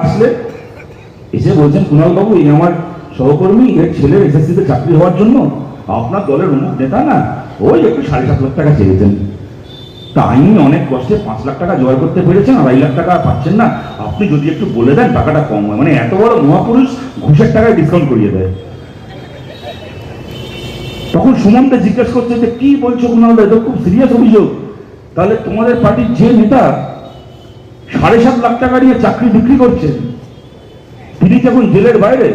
আসলে এসে বলছেন কুণাল বাবু এই আমার সহকর্মী, এর ছেলের এসএসসিতে চাকরি হওয়ার জন্য আপনার দলের অমুক নেতা না, ওই একটু সাড়ে সাত লাখ টাকা চেয়েছেন। তা আমি অনেক কষ্টে পাঁচ লাখ টাকা জোগাড় করতে পেরেছেন আড়াই লাখ টাকা পাচ্ছেন না। আপনি যদি একটু বলে দেন, টাকাটা কম হয়। মানে এত বড় মহাপুরুষ ঘুষের টাকায় ডিসকাউন্ট করিয়ে দেয়। তখন সুমনকে জিজ্ঞেস করছে যে, কি বলছো কুণাল দা? এটা খুব সিরিয়াস অভিযোগ। তাহলে তোমাদের পার্টির যে নেতা সাড়ে সাত লাখ টাকা নিয়ে চাকরি বিক্রি করছেন। তিনি যখন জেলের বাইরে?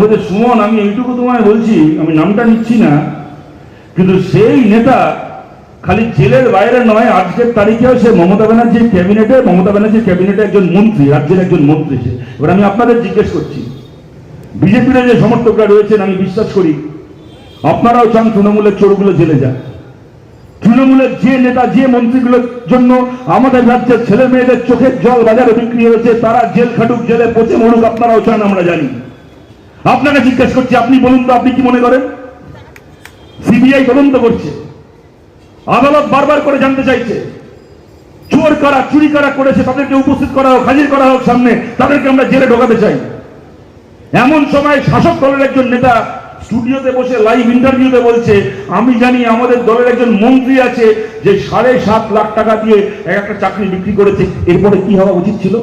বলছি সুমন, আমি এইটুকু তোমায় বলছি, আমি নামটা নিচ্ছি না, কিন্তু সেই নেতা খালি জেলের বাইরে নয়, আজকের তারিখেও সে মমতা ব্যানার্জির ক্যাবিনেটে, মমতা ব্যানার্জির ক্যাবিনেটে একজন মন্ত্রী, রাজ্যের একজন মন্ত্রী সে। এবার আমি আপনাদের জিজ্ঞেস করছি, বিজেপির যে সমর্থকরা রয়েছেন, আমি বিশ্বাস করি, আপনারাও চান তৃণমূলের চোরগুলো জেলে যাক। তৃণমূলের যে নেতা, যে মন্ত্রীগুলোর জন্য আমাদের রাজ্যের ছেলে মেয়েদের চোখের জল বাজারে বিক্রি হয়েছে, তারা জেল খাটুক, জেলে পচে মরুক, আপনারাও চান, আমরা জানি। আপনাকে জিজ্ঞেস করছি, আপনি বলুন তো, আপনি কি মনে করেন? সিবিআই তদন্ত করছে। আদালত বারবার করে জানতে চাইছে। চোর কারা, চুরি কারা করেছে, তাদেরকে উপস্থিত করা হোক, হাজির করা হোক সামনে, তাদেরকে আমরা জেলে ঢোকাতে চাই। এমন সময় শাসক দলের একজন নেতা স্টুডিওতে বসে লাইভ ইন্টারভিউতে বলছে, আমি জানি আমাদের দলের একজন মন্ত্রী আছে যে সাড়ে সাত লাখ টাকা দিয়ে এক একটা চাকরি বিক্রি করেছে। এরপরে কি হওয়া উচিত ছিল?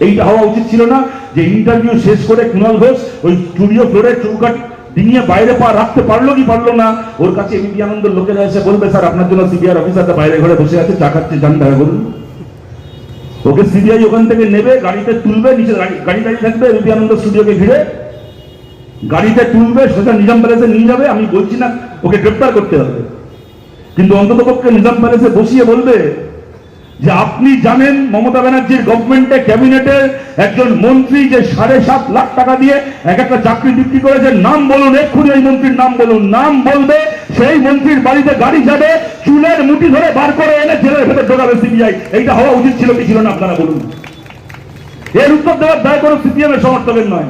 এইটা হওয়া উচিত ছিল না যে ইন্টারভিউ শেষ করে কুণাল ঘোষ ওই স্টুডিও ফ্লোরে চৌকাট ডিঙিয়ে বাইরে পা রাখতে পারল কি পারল না? ওর কাছে এবিপি আনন্দের লোকেরা এসে বলবে, স্যার, আপনার জন্য সিবিআর অফিসারটা বাইরে ঘরে বসে আছে, চা খাচ্ছে, জান দেখা করুন। ওকে সিবিআই ওখান থেকে নেবে, গাড়িতে তুলবে, নিচে গাড়ি- গাড়ি থাকবে এবিপি আনন্দ স্টুডিওকে ঘিরে। গাড়িতে তুলবে সেটা নিজাম প্যালেসে নিয়ে যাবে, আমি বলছি না, ওকে গ্রেপ্তার করতে হবে। কিন্তু অন্তত পক্ষে নিজাম প্যালেসে বসিয়ে বলবে যে আপনি জানেন মমতা ব্যানার্জির গভর্নমেন্টে ক্যাবিনেটে একজন মন্ত্রী যে সাড়ে সাত লাখ টাকা দিয়ে এক একটা চাকরি বিক্রি করেছে নাম বলুন, এক্ষুনি ওই মন্ত্রীর নাম বলুন, নাম বলবে, সেই মন্ত্রীর বাড়িতে গাড়ি যাবে, চুলের মুঠি ধরে বার করে এনে জেলের ভেতর ঢোকাবে সিবিআই। এইটা হওয়া উচিত ছিল কি ছিল না, আপনারা বলুন। এর উত্তর দেওয়ার দায় কোনো সিপিএম এর সমর্থকের নয়।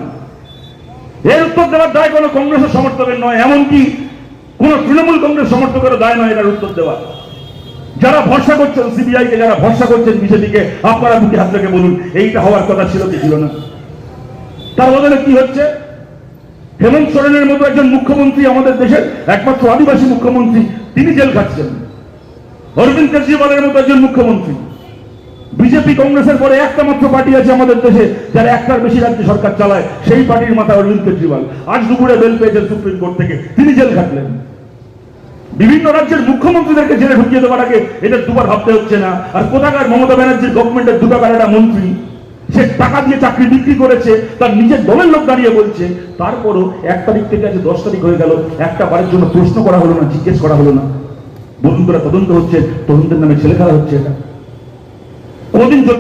এর উত্তর দেওয়ার দায় কোনো কংগ্রেসের সমর্থকের নয়, এমনকি কোন তৃণমূল কংগ্রেস সমর্থকের দায় নয় এটার উত্তর দেওয়া। যারা ভরসা করছেন সিবিআই কে যারা ভরসা করছেন বিজেপিকে, আপনারা বুকে হাত রেখে বলুন, এইটা হওয়ার কথা ছিল কি ছিল না? তার বদলে কি হচ্ছে? হেমন্ত সোরেনের মতো একজন মুখ্যমন্ত্রী আমাদের দেশের একমাত্র আদিবাসী মুখ্যমন্ত্রী, তিনি জেল খাচ্ছেন। অরবিন্দ কেজরিওয়ালের মতো একজন মুখ্যমন্ত্রী। বিজেপি কংগ্রেসের পরে একটা মাত্র পার্টি আছে আমাদের দেশে, যারা একটার বেশি রাজ্য সরকার চালায়, সেই পার্টির মাথা অরবিন্দ কেজরিওয়াল। আজ দুপুরে বেল পেয়েছেন সুপ্রিম কোর্ট থেকে। তিনি জেল খাটলেন। বিভিন্ন রাজ্যের মুখ্যমন্ত্রীদেরকে জেলে ঢুকিয়ে দেওয়াটাকে এটা দুবার ভাবতে হচ্ছে না। আর কোথাকার মমতা ব্যানার্জির গভর্নমেন্টের দু টাকার একটা মন্ত্রী, সে টাকা দিয়ে চাকরি বিক্রি করেছে, তার নিজের দলের লোক দাঁড়িয়ে বলছে। তারপরও এক তারিখ থেকে আজ দশ তারিখ হয়ে গেল একটা বারের জন্য প্রশ্ন করা হলো না, জিজ্ঞেস করা হলো না। বলুন তোরা তদন্ত হচ্ছে, তদন্তের নামে ছেলে খেলা হচ্ছে এটা। Cố 不